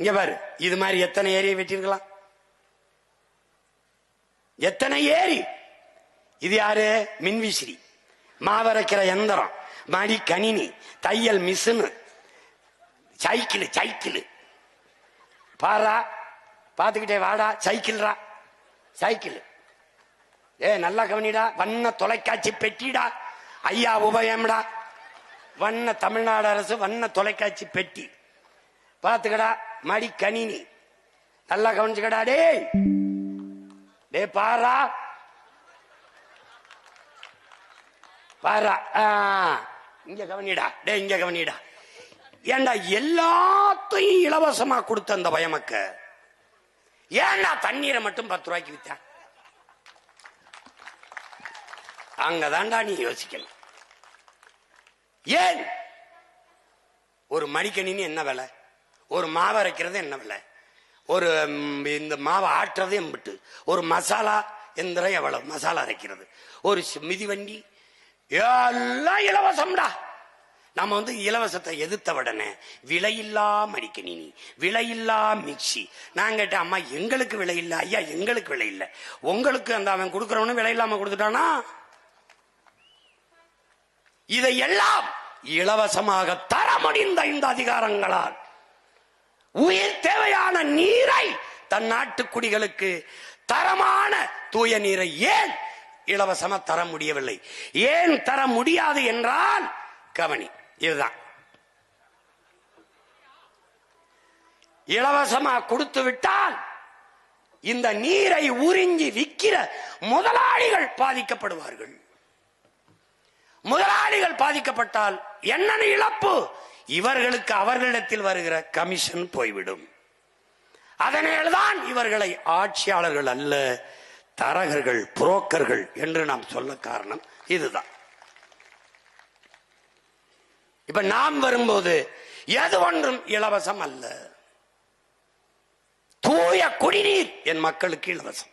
இங்க பாரு இது மாதிரி எத்தனை ஏரியை வெட்டியிருக்கலாம்? எத்தனை ஏரி? இது யாரு? மின்விசிறி. மாவரைக்கிற எந்திரம் மடி கணினி தையல் மிஷின் சைக்கிள் சைக்கிள். பாரா பார்த்துக்கிட்டே வாடா சைக்கிள்ரா சைக்கிள். ஏ நல்லா கவனிடா வண்ண தொலைக்காட்சி பெட்டிடா. ஐயா உபயம்டா வண்ண தமிழ்நாடு அரசு வண்ண தொலைக்காட்சி பெட்டி. பாத்துக்கடா மடி கணினி. நல்லா கவனிச்சுக்கடா டேய். டே பாரா. பாரா. இங்க கவனிடா டே இங்க கவனிடா. ஏண்டா எல்லாத்தையும் இலவசமா கொடுத்த அந்த பயமக்க? ஏண்டா தண்ணீரை மட்டும் பத்து ரூபாய்க்கு வித்தான் அங்கதான்டா நீ யோசிக்கணும். ஏன்? ஒரு மடிக்கணினி என்ன விலை? ஒரு மாவு அரைக்கிறது என்ன விலை ஒரு இந்த மாவை ஆட்டுறது எம்பிட்டு ஒரு மசாலா எந்திரம் எவ்வளவு? மசாலா அரைக்கிறது. ஒரு சி- மிதிவண்டி எல்லாம் இலவசம்டா. நம்ம வந்து இலவசத்தை எதிர்த்த உடனே விலையில்லா மடிக்கணினி விலையில்லா மிக்சி. நான் கேட்டேன் அம்மா எங்களுக்கு விலை இல்லை ஐயா எங்களுக்கு விலை இல்லை. உங்களுக்கு அந்த அவன் கொடுக்கறவனும் விலை இல்லாம கொடுத்துட்டானா? இதையெல்லாம் இலவசமாக தர முடிந்த இந்த அதிகாரங்களால் உயிர் தேவையான நீரை தன் நாட்டு குடிகளுக்கு தரமான தூய நீரை ஏன் இலவசமா தர முடியவில்லை? ஏன் தர முடியாது என்றால் கவனி. இதுதான். இலவசமா கொடுத்து விட்டால் இந்த நீரை உறிஞ்சி விற்கிற முதலாளிகள் பாதிக்கப்படுவார்கள். முதலாளிகள் பாதிக்கப்பட்டால் என்னென்ன இழப்பு? இவர்களுக்கு அவர்களிடத்தில் வருகிற கமிஷன் போய்விடும். அதனால்தான் இவர்களை ஆட்சியாளர்கள் அல்ல தரகர்கள் புரோக்கர்கள் என்று நாம் சொல்ல காரணம் இதுதான். இப்ப நாம் வரும்போது எது ஒன்றும் இலவசம் அல்ல. தூய குடிநீர் என் மக்களுக்கு இலவசம்.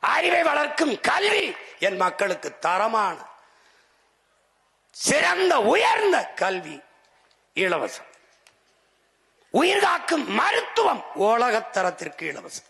அறிவை வளர்க்கும் கல்வி என் மக்களுக்கு தரமான சிறந்த உயர்ந்த கல்வி இலவசம். உயிர் காக்கும் மருத்துவம் உலகத்தரத்திற்கு இலவசம்.